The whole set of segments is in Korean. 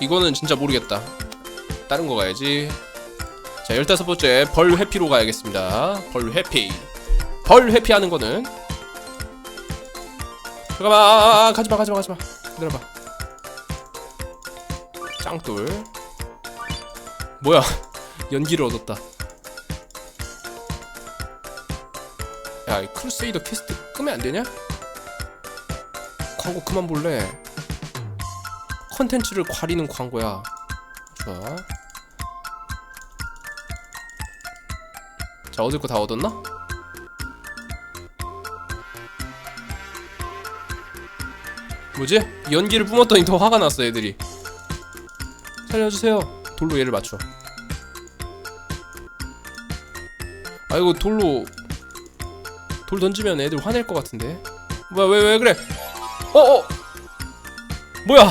이거는 진짜 모르겠다. 다른 거 가야지. 자 열다섯 번째 벌 회피로 가야겠습니다. 벌 회피. 벌 회피하는 거는? 잠깐만 가지마 가지마 가지마. 기다려봐. 짱돌. 뭐야? 연기를 얻었다. 야, 이 크루세이더 퀘스트 끄면 안 되냐? 광고 그만 볼래. 컨텐츠를 가리는 광고야. 좋아. 자, 얻을 거 다 얻었나? 뭐지? 연기를 뿜었더니 더 화가 났어, 애들이. 살려주세요. 돌로 얘를 맞춰. 아이고, 돌로 돌 던지면 애들 화낼 것 같은데. 뭐야 왜 왜 그래? 어 어. 뭐야?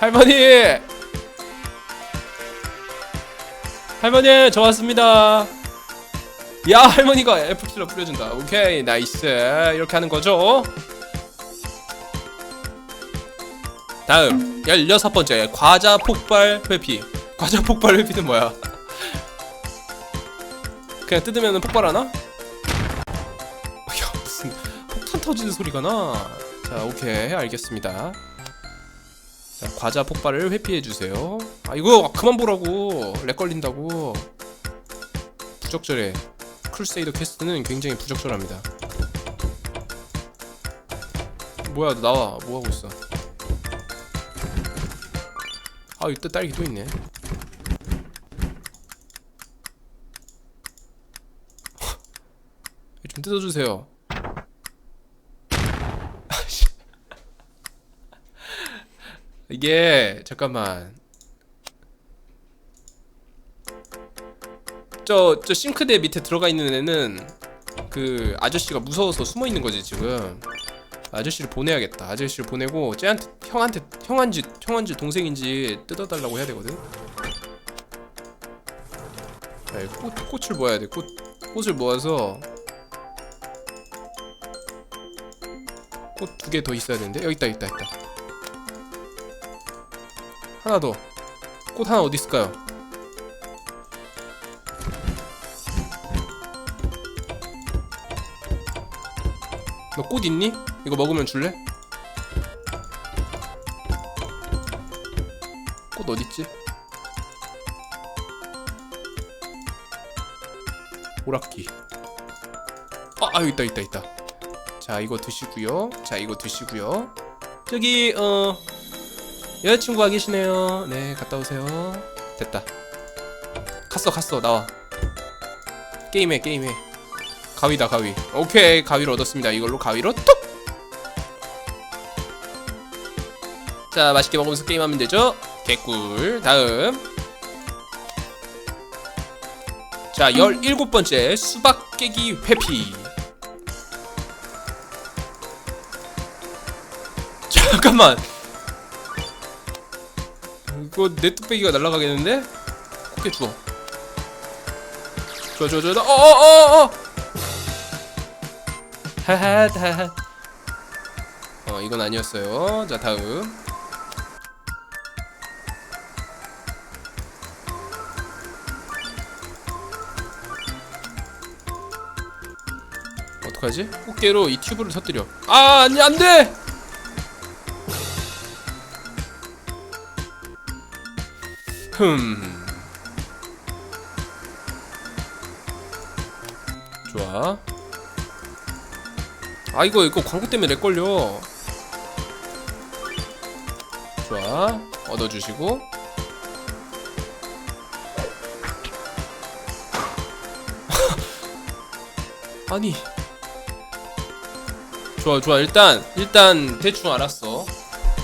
할머니. 할머니 저 왔습니다. 야 할머니가 애플킬러 뿌려준다. 오케이 나이스 이렇게 하는 거죠. 다음 16번째 과자 폭발 회피 과자 폭발 회피는 뭐야 그냥 뜯으면 폭발하나? 야 무슨 폭탄 터지는 소리가 나 자 오케이 알겠습니다 자 과자 폭발을 회피해주세요. 아 이거 그만 보라고. 렉 걸린다고. 부적절해. 크루세이더 퀘스트는 굉장히 부적절합니다. 뭐야 너 나와. 뭐하고 있어? 아 이때 딸기 또 있네. 좀 뜯어주세요 아씨. 이게 잠깐만. 저, 저 싱크대 밑에 들어가 있는 애는 그 아저씨가 무서워서 숨어 있는 거지 지금. 아저씨를 보내야겠다. 아저씨를 보내고 쟤한테 형한테 형한지 형한지 동생인지 뜯어달라고 해야 되거든? 자, 이 꽃, 꽃을 모아야 돼. 꽃, 꽃을 모아서 꽃 두 개 더 있어야 되는데? 여기 있다 있다 있다 하나 더 꽃 하나 어디 있을까요? 너 꽃 있니? 이거 먹으면 줄래? 꽃 어딨지? 오락기 아, 아 있다 있다 있다 자 이거 드시고요 자 이거 드시고요 저기 어 여자친구가 계시네요. 네 갔다 오세요. 됐다. 갔어 갔어. 나와. 게임해 게임해. 가위다 가위. 오케이 가위를 얻었습니다. 이걸로 가위로 톡 자 맛있게 먹으면서 게임하면 되죠? 개꿀. 다음. 자 17번째 수박 깨기 회피. 잠깐만 이거 내 뚝배기가 날아가겠는데? 코끼 주워 좋아 좋아 좋아. 어어어어! 하하하. 어 이건 아니었어요. 자 다음. 어떡하지? 꽃게로 이 튜브를 터뜨려. 아 아니 안돼 흠. 좋아. 아 이거 이거 광고 때문에 렉 걸려. 좋아. 얻어주시고. 아니. 좋아 좋아. 일단 일단 대충 알았어.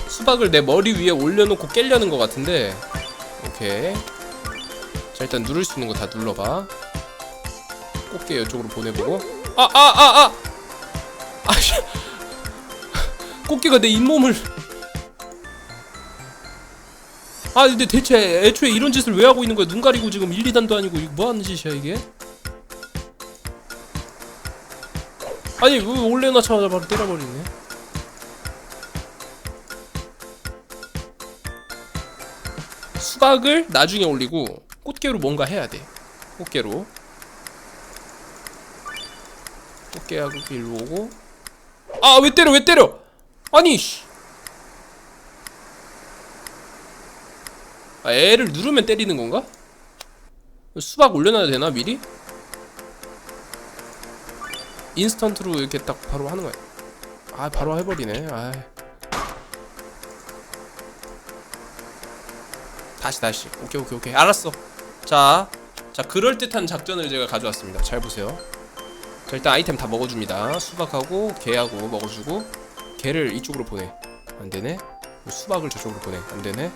수박을 내 머리 위에 올려놓고 깰려는 것 같은데 오케이 자 일단 누를 수 있는 거 다 눌러봐. 꽃게 이쪽으로 보내보고. 아 아 아아! 아씨. 꽃게가 내 잇몸을. 아 근데 대체 애초에 이런 짓을 왜 하고 있는 거야? 눈 가리고 지금 1, 2단도 아니고 뭐 하는 짓이야 이게? 아니 왜 올려놓자마자 바로 때려버리네 수박을 나중에 올리고 꽃게로 뭔가 해야 돼. 꽃게로. 꽃게하고 일로 오고. 아 왜 때려 왜 때려! 아니 씨. 아 애를 누르면 때리는 건가? 수박 올려놔야 되나 미리? 인스턴트로 이렇게 딱 바로 하는 거야. 아 바로 해버리네. 아 다시 다시. 오케이 오케이 오케이. 알았어. 자, 자 그럴듯한 작전을 제가 가져왔습니다. 잘 보세요. 자 일단 아이템 다 먹어줍니다. 수박하고 게하고 먹어주고 게를 이쪽으로 보내. 안되네. 수박을 저쪽으로 보내. 안되네.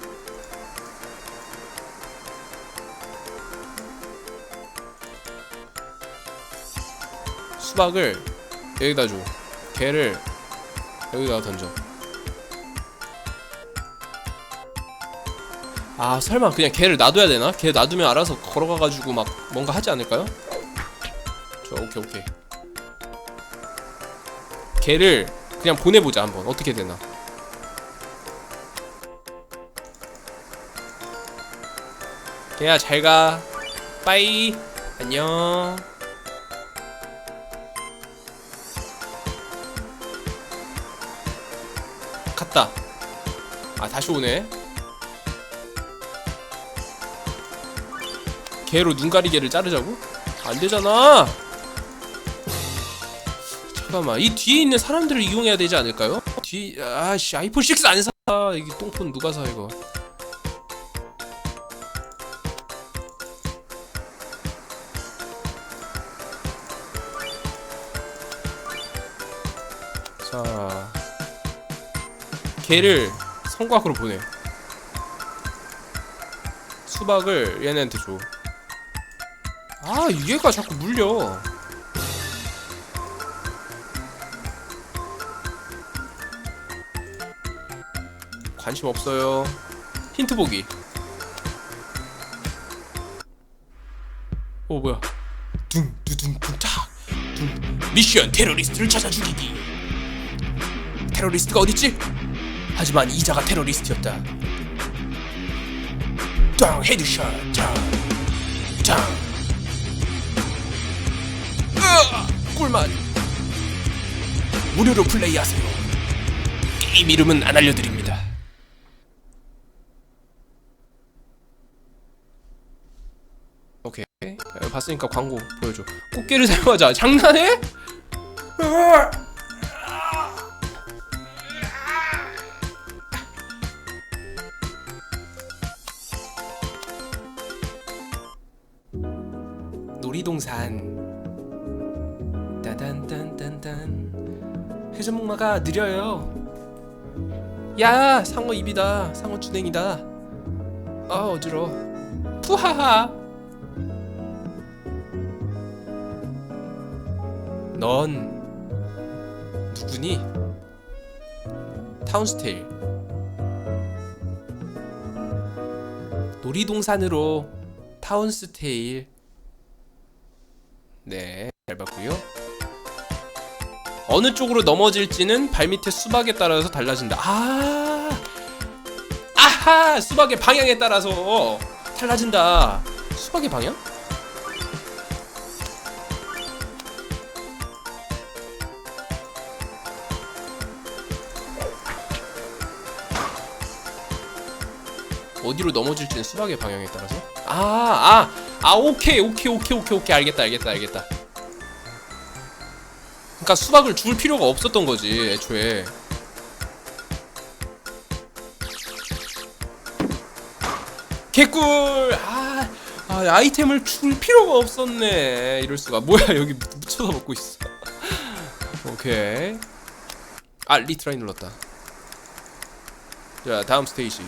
수박을 여기다 줘. 게를 여기다 던져 아 설마 그냥 걔를 놔둬야 되나? 걔 놔두면 알아서 걸어가가지고 막 뭔가 하지 않을까요? 저 오케이 오케이. 걔를 그냥 보내보자 한번. 어떻게 되나? 걔야 잘가. 빠이. 안녕. 갔다. 아 다시 오네 개로 눈 가리개를 자르자고? 안 되잖아. 잠깐만 이 뒤에 있는 사람들을 이용해야 되지 않을까요? 뒤 아씨 아이폰 6 안 사. 이게 똥폰 누가 사 이거? 자 개를 성곽으로 보내. 수박을 얘네한테 줘. 아 얘가 자꾸 물려. 관심 없어요. 힌트 보기. 오 뭐야? 둥두둥둥탁 미션 테러리스트를 찾아 죽이기. 테러리스트가 어딨지? 하지만 이자가 테러리스트였다. 땅 헤드샷. 짱짱 꿀맛. 무료로 플레이하세요. 게임 이름은 안 알려드립니다. 오케이. 어, 봤으니까 광고 보여줘. 꽃게를 사용하자. 장난해? 놀이동산 따단딴딴딴. 회전목마가 느려요. 야 상어 입이다. 상어 주댕이다. 아 어지러 푸하하. 넌 누구니? 타운스테일. 놀이동산으로 타운스테일. 네, 잘 봤고요. 어느 쪽으로 넘어질지는 발밑에 수박에 따라서 달라진다. 아, 아하, 수박의 방향에 따라서 달라진다. 수박의 방향? 어디로 넘어질지는 수박의 방향에 따라서. 아, 아, 아, 오케이, 오케이, 오케이, 오케이, 오케이, 알겠다, 알겠다, 알겠다. 그러니까 수박을 줄 필요가 없었던 거지, 애초에. 개꿀! 아, 아, 아 이템을 줄 필요가 없었네. 이럴 수가. 뭐야, 여기 묻혀서 먹고 있어. 오케이. 아, 리트라이 눌렀다. 자, 다음 스테이지.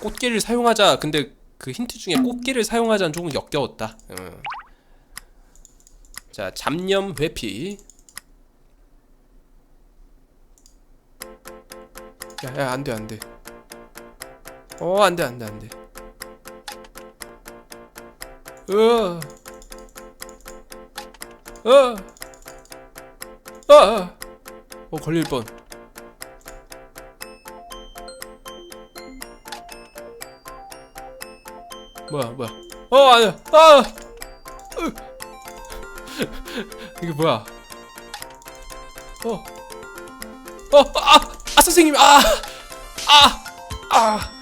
꽃게를 사용하자. 근데 그 힌트 중에 꽃게를 사용하자는 조금 역겨웠다. 어. 자, 잡념 회피. 야, 야, 안 돼, 안 돼. 어, 안 돼, 안 돼, 안 돼. 어. 어. 아, 아. 어 걸릴 뻔. 뭐야 뭐야? 어 아니야. 아. 으. 이게 뭐야? 어. 어, 아, 아 선생님, 아, 아, 아.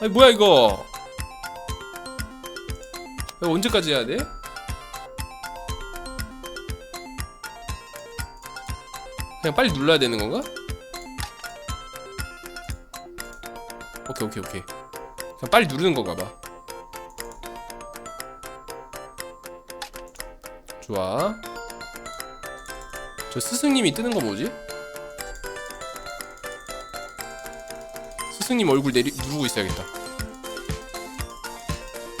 아니 뭐야 이거? 이거 언제까지 해야 돼? 그냥 빨리 눌러야 되는 건가? 오케이 오케이 오케이 그냥 빨리 누르는 건가 봐 좋아. 저 스승님이 뜨는 거 뭐지? 스승님 얼굴 내리 누르고 있어야겠다.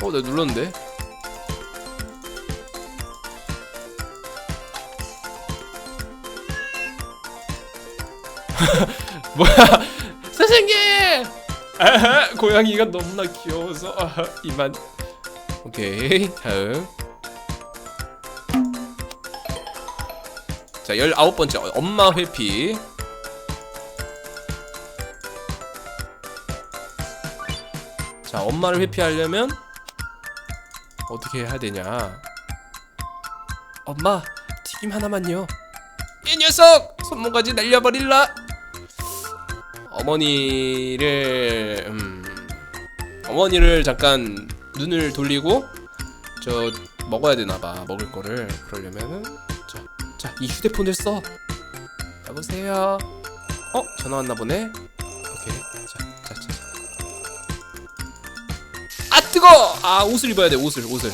어 내가 눌렀는데? 뭐야? 아하, 고양이가 너무나 귀여워서 이만. 오케이 다음 자 열아홉 번째 엄마 회피. 자 엄마를 회피하려면 어떻게 해야 되냐? 엄마 튀김 하나만요. 이 녀석 손모가지 날려버릴라. 어머니를 음, 어머니를 잠깐 눈을 돌리고 저 먹어야 되나봐 먹을 거를. 그러려면은 자자이 휴대폰을 써. 여보세요. 어 전화 왔나 보네. 오케이. 자 자 자 아 뜨거 아 옷을 입어야 돼 옷을 옷을.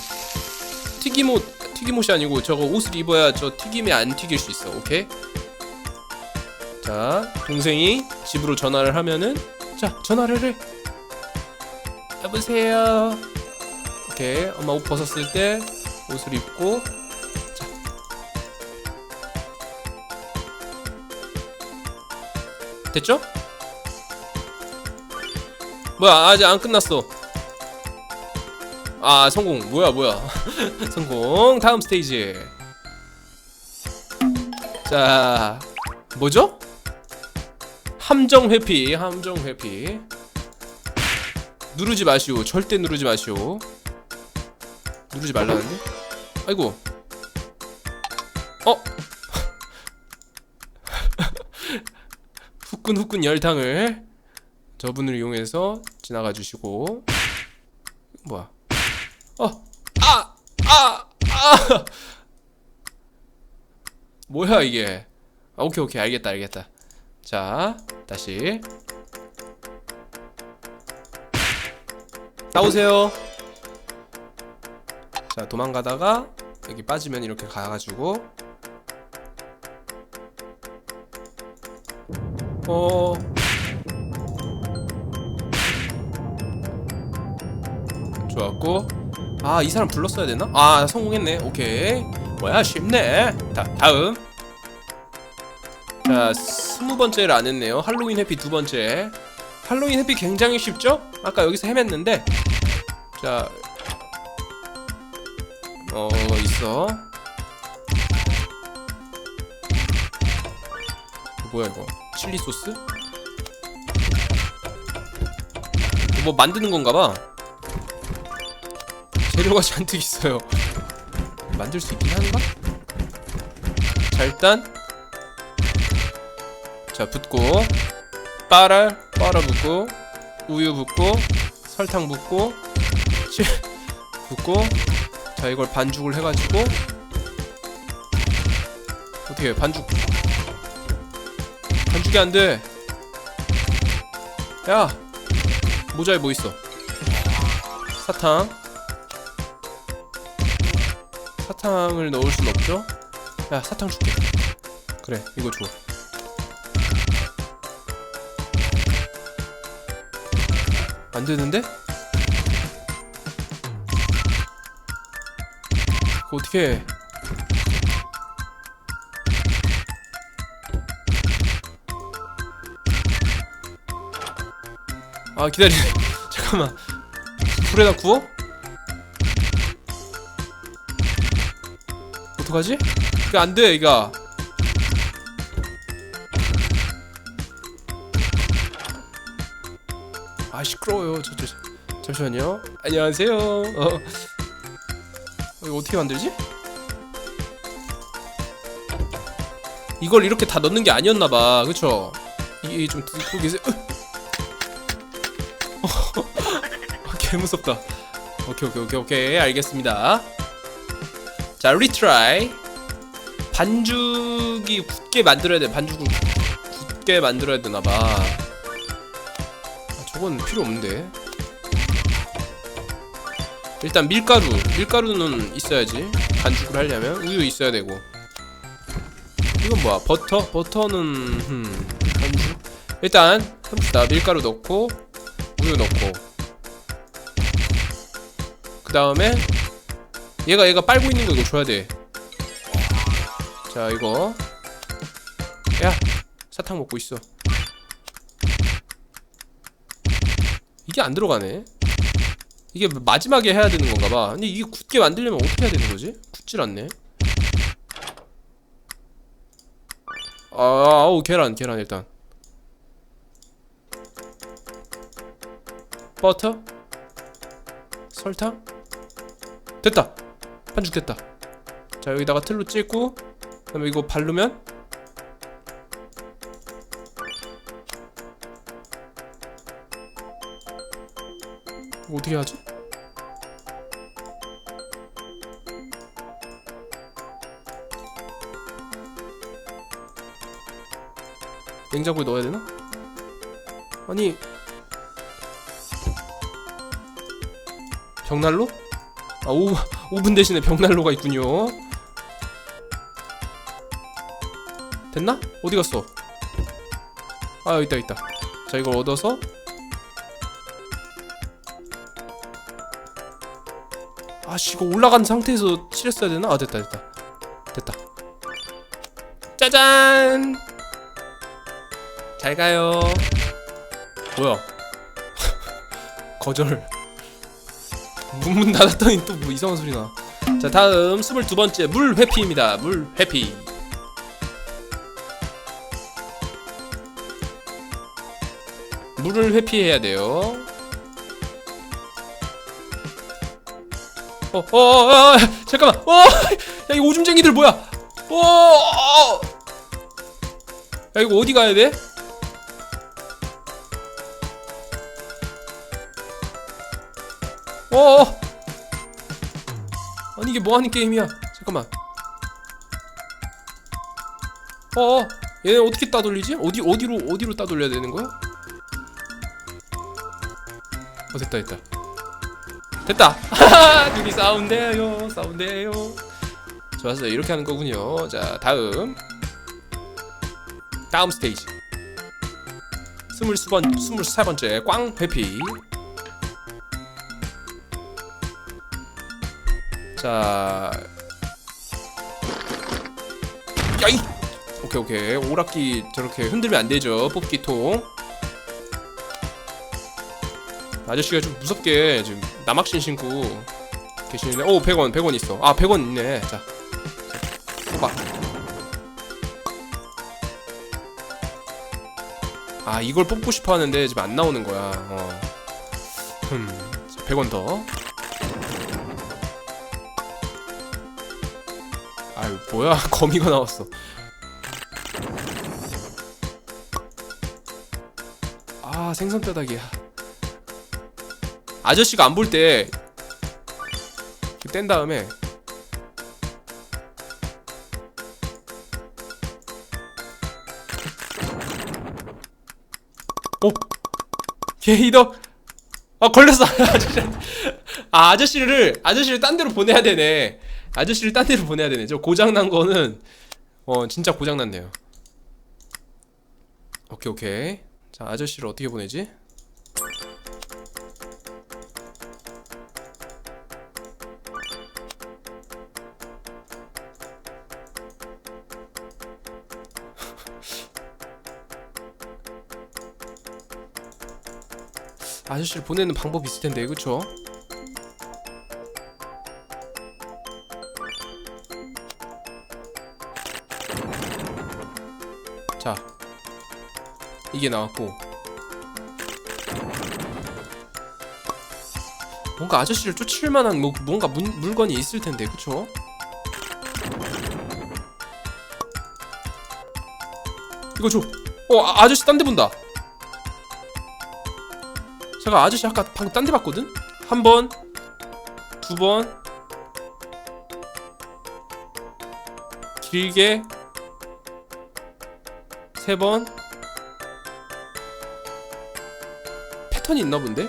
튀김옷 튀김옷이 아니고 저거 옷을 입어야 저 튀김이 안 튀길 수 있어. 오케이? 자 동생이 집으로 전화를 하면은 자 전화를 해. 여보세요. 오케이. 엄마 옷 벗었을 때 옷을 입고 됐죠? 뭐야 아직 안 끝났어. 아 성공. 뭐야 뭐야. 성공. 다음 스테이지. 자 뭐죠? 함정 회피 함정 회피. 누르지 마시오. 절대 누르지 마시오. 누르지 말라는데? 아이고. 어 후끈 후끈 열탕을 저분을 이용해서 지나가 주시고. 뭐야? 어 아 아아! 아, 아. 뭐야 이게? 아, 오케이 오케이. 알겠다 알겠다. 자 다시. 나오세요. 자 도망가다가 여기 빠지면 이렇게 가가지고 어. 좋았고. 아 이 사람 불렀어야 되나? 아 성공했네. 오케이. 뭐야 쉽네. 다, 다음. 자 스무 번째를 안 했네요. 할로윈 해피 두 번째. 할로윈 해피 굉장히 쉽죠? 아까 여기서 헤맸는데. 자. 어, 있어. 뭐야 이거? 칠리 소스? 뭐 만드는 건가 봐. 재료가 잔뜩 있어요. 만들 수 있긴 한가? 자, 일단. 자, 붓고. 빠랄 빠라 붓고. 우유 붓고. 설탕 붓고. 칠 붓고. 자 이걸 반죽을 해 가지고. 어떻게 해 반죽 반죽이 안돼. 야 모자에 뭐 있어? 사탕. 사탕을 넣을 순 없죠? 야 사탕 줄게. 그래 이거 줘 안 되는데? 그거 어떻게 해? 아 기다려 잠깐만 불에다 구워? 어떡하지? 그 안돼 이거 아 시끄러워요 저, 저, 잠시만요 안녕하세요 어. 이거 어떻게 만들지? 이걸 이렇게 다 넣는 게 아니었나봐 그쵸? 이좀 듣고 계세요 개 무섭다. 오케이 오케이 오케이 오케이 알겠습니다. 자 리트라이. 반죽이 굳게 만들어야 돼. 반죽을 굳게 만들어야 되나봐. 아, 저건 필요 없는데. 일단 밀가루. 밀가루는 있어야지. 반죽을 하려면 우유 있어야 되고. 이건 뭐야? 버터? 버터는 음, 반죽. 일단 해봅시다. 밀가루 넣고 우유 넣고. 그 다음에 얘가 얘가 빨고 있는 거 이거 줘야 돼. 자 이거 야 사탕 먹고 있어. 이게 안 들어가네. 이게 마지막에 해야 되는 건가 봐. 근데 이게 굳게 만들려면 어떻게 해야 되는 거지? 굳질 않네. 아, 아우 계란 계란 일단. 버터? 설탕? 됐다. 반죽 됐다. 자 여기다가 틀로 찍고 그다음에 이거 바르면 어떻게 하지? 냉장고에 넣어야 되나? 아니 벽난로? 아 오, 오븐 대신에 벽난로가 있군요. 됐나? 어디 갔어? 아 있다 있다. 자 이걸 얻어서 아씨 이거 올라간 상태에서 칠했어야 되나? 아 됐다 됐다. 됐다. 짜잔! 잘 가요. 뭐야? 거절 문문 닫았더니 또 뭐 이상한 소리 나 자 다음 22번째 물 회피입니다 물 회피 물을 회피해야 돼요 어, 어, 어, 어, 잠깐만. 어, 야, 이 오줌쟁이들 뭐야? 어, 어. 야, 이거 어디 가야 돼? 어, 어. 아니 이게 뭐 하는 게임이야? 잠깐만. 어, 어. 얘네 어떻게 따돌리지? 어디 어디로 어디로 따돌려야 되는 거야? 어, 됐다, 됐다. 됐다. 둘이 싸운대요, 싸운대요. 좋았어요. 이렇게 하는 거군요. 자, 다음. 다음 스테이지. 스물수번, 스물세 번째 꽝 회피. 자, 야이. 오케이 오케이. 오락기 저렇게 흔들면 안 되죠. 뽑기 통. 아저씨가 좀 무섭게 지금 남학신 신고 계시는데 오 100원 100원 있어 아 100원 있네 자 뽑아 아 이걸 뽑고 싶어 하는데 지금 안 나오는 거야 어. 흠 100원 더 아유 뭐야? 거미가 나왔어. 아 생선 뼈다귀야. 아저씨가 안 볼 때 뗀 다음에 오 게이더 아 걸렸어. 아저씨 아 아저씨를 아저씨를 딴 데로 보내야 되네 아저씨를 딴 데로 보내야 되네. 저 고장 난 거는 어 진짜 고장 났네요. 오케이 오케이. 자 아저씨를 어떻게 보내지? 아저씨를 보내는 방법이 있을 텐데, 그쵸? 이게 나왔고, 뭔가 아저씨를 쫓을 만한 뭐 뭔가 문, 물건이 있을 텐데 그쵸? 이거 줘. 어 아, 아저씨 딴 데 본다. 제가 아저씨 아까 방금 딴 데 봤거든? 한 번, 두 번, 길게 세 번. 패턴이 있나 본데?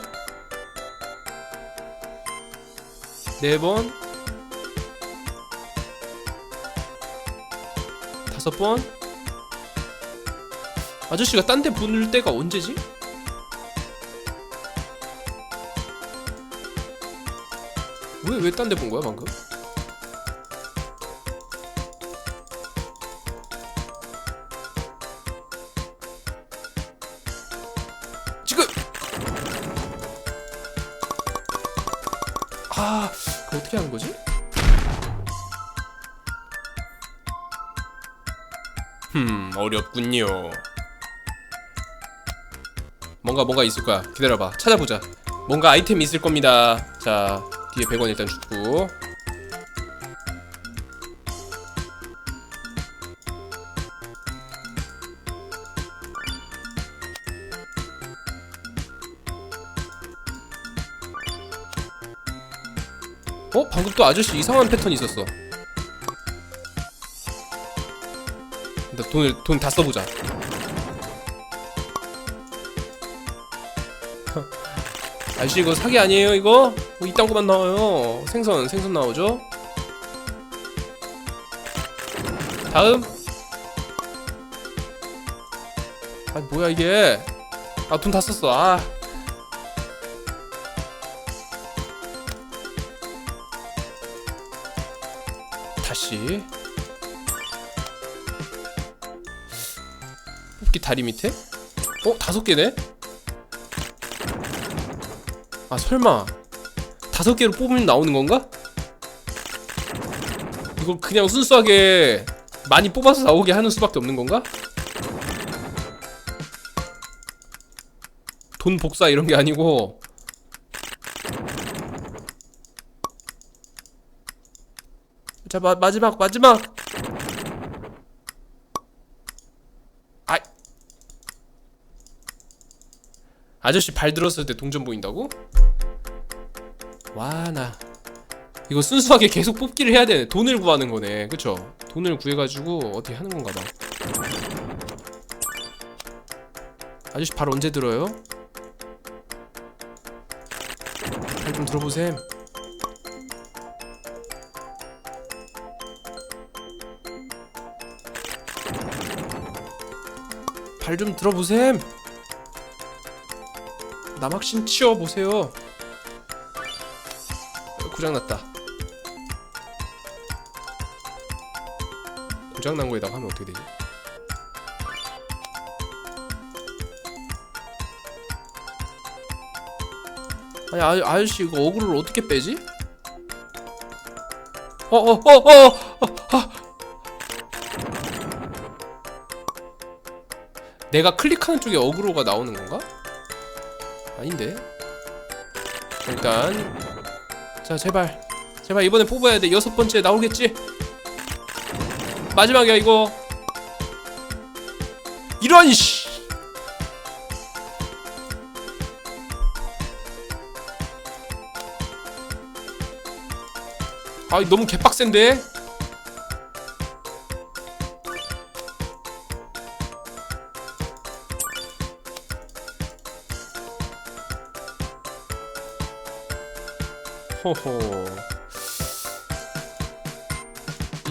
네 번, 다섯 번. 아저씨가 딴 데 보낼 때가 언제지? 왜 왜 딴 데 본 거야 방금? 흠 어렵군요. 뭔가 뭔가 있을 거야. 기다려봐. 찾아보자. 뭔가 아이템이 있을 겁니다. 자 뒤에 100원 일단 주고 어? 방금 또 아저씨 이상한 패턴이 있었어. 돈을 돈 다 써보자. 아저씨 이거 사기 아니에요 이거? 뭐 이딴 거만 나와요. 생선 생선 나오죠? 다음. 아 뭐야 이게? 아 돈 다 썼어. 아. 다시 뽑기 다리 밑에? 어? 다섯 개네? 아 설마 다섯 개로 뽑으면 나오는 건가? 이거 그냥 순수하게 많이 뽑아서 나오게 하는 수밖에 없는 건가? 돈 복사 이런 게 아니고 자 마, 마지막 마지막 아저씨 발 들었을 때 동전 보인다고? 와 나 이거 순수하게 계속 뽑기를 해야 되네 돈을 구하는 거네 그쵸? 돈을 구해가지고 어떻게 하는 건가 봐 아저씨 발 언제 들어요? 발 좀 들어보셈 발 좀 들어보셈. 남학신 치워보세요. 고장났다. 고장난 거에다가 하면 어떻게 되지? 아니 아, 아저씨 이거 어그로를 어떻게 빼지? 어어어어 내가 클릭하는 쪽에 어그로가 나오는 건가? 아닌데. 일단 자 제발 제발 이번에 뽑아야 돼 여섯 번째 나오겠지? 마지막이야 이거. 이런 씨. 아 너무 개빡센데? 호호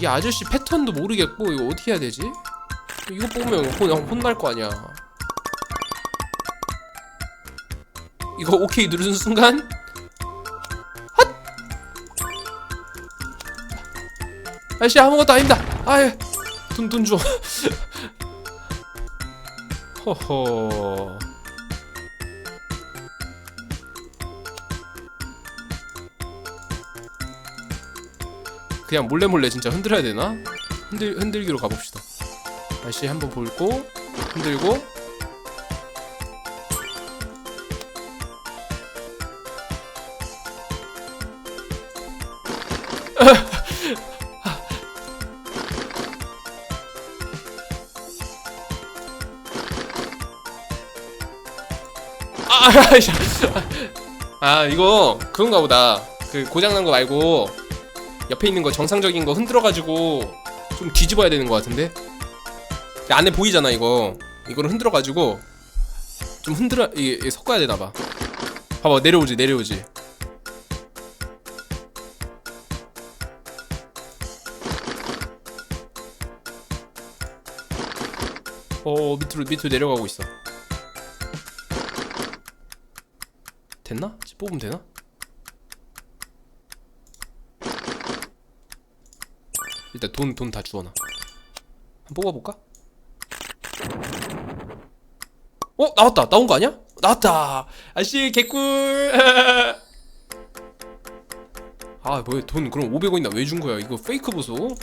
이 아저씨 패턴도 모르겠고 이거 어떻게 해야 되지? 이거 뽑으면 혼, 혼날 거 아니야. 이거 오케이 누르는 순간? 헛! 아저씨 아무것도 아닙니다. 아예 돈돈 줘 호호 그냥 몰래 몰래 진짜 흔들어야 되나? 흔들 흔들기로 가봅시다. 다시 한번 볼고 흔들고 아, 아 이거 그건가 보다. 그 고장난 거 말고 옆에 있는 거 정상적인 거 흔들어가지고 좀 뒤집어야 되는 것 같은데. 야, 안에 보이잖아 이거. 이거를 흔들어가지고 좀 흔들어 이게, 이게 섞어야 되나 봐. 봐봐 내려오지 내려오지. 어 밑으로 밑으로 내려가고 있어. 됐나? 뽑으면 되나? 일단 돈 돈 다 주워놔. 한번 뽑아볼까? 어 나왔다 나온 거 아니야? 나왔다 아씨 개꿀 아 뭐야 돈 그럼 500원이나 왜 준 거야 이거 페이크 보소